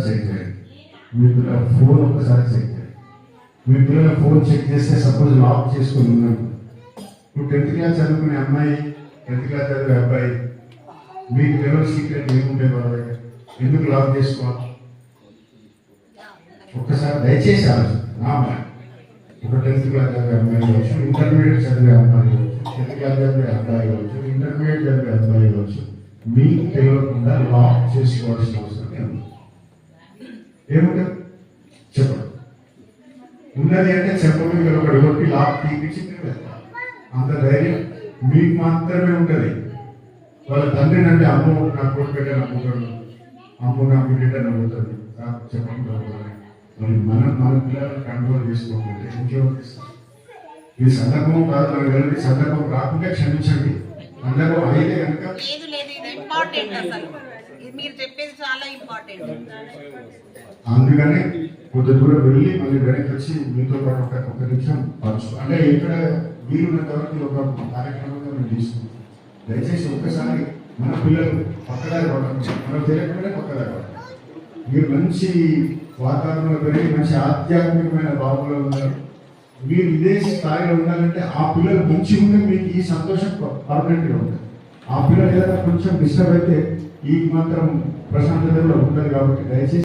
Check చేయండి. మీ పిల్లల ఫోన్ ఒకసారి చెక్ చేయండి. మీ పిల్లల ఫోన్ చెక్ చేస్తే సపోజ్ లాక్ చేసుకుని ఉన్నాను ఇప్పుడు టెన్త్ క్లాస్ చదువుకునే అమ్మాయి టెన్త్ క్లాస్ చదివే అబ్బాయి మీకు ఎవరు సీక్రెట్ ఏముంటే వాళ్ళ దగ్గర ఎందుకు లాక్ చేసుకోవాలి? ఒక్కసారి దయచేసి ఆలోచన ఒక టెన్త్ క్లాస్ చదివే అమ్మాయి కావచ్చు ఇంటర్మీడియట్ చదివే అమ్మాయి కావచ్చు టెన్త్ క్లాస్ చదివే అబ్బాయి కావచ్చు ఇంటర్మీడియట్ చదివే అబ్బాయి కావచ్చు మీకు తెలియకుండా లాక్ చేసుకోవాల్సిన అవసరం ఏముంది ఏముంటుంది చెప్పండి. ఉన్నది అంటే చెప్పండి మీరు ఒకటి కొట్టి లాక్ తీపించి మీరు వెళ్తారు. అంత ధైర్యం మీకు మాత్రమే ఉంటుంది. వాళ్ళ తండ్రిని అంటే అమ్మ నా కొడుకు పెట్టే నమ్ముతాడు అమ్మ నా బిడ్డ నమ్ముతుంది చెప్పండి మరి మనం మన పిల్లలను కంట్రోల్ చేసుకోకపోతే ఇంకెవరు ఈ సందర్భం కాదు నాకు తెలియదు సందర్భం రాకుండా క్షమించండి. సందర్భం అయితే కనుక మీరు చెప్పేది చాలా ఇంపార్టెంట్. అందుకనే కొద్ది దూరం వెళ్ళి మళ్ళీ వెనక్కి వచ్చి మీతో పాటు ఒక ఒక నిమిషం పంచు అంటే ఇక్కడ వీలున్నంత వరకు ఒక కార్యక్రమంగా మేము తీసుకుంటాం దయచేసి ఒక్కసారి మన పిల్లలు పక్కదారి పడకండి. మనం తెలియకుండానే పక్కదారి పడకండి. మీరు మంచి వాతావరణంలో పెరిగి మంచి ఆధ్యాత్మికమైన భావంలో ఉన్నారు. మీరు ఇదే స్థాయిలో ఉండాలంటే ఆ పిల్లలు మంచిగా ఉంటే మీకు ఈ సంతోషం పర్మనెంట్గా ఉంటుంది. ఆ పిల్లలు ఏదైనా కొంచెం డిస్టర్బ్ అయితే ఈ మాత్రం ప్రశాంతతలో ఉండదు కాబట్టి దయచేసి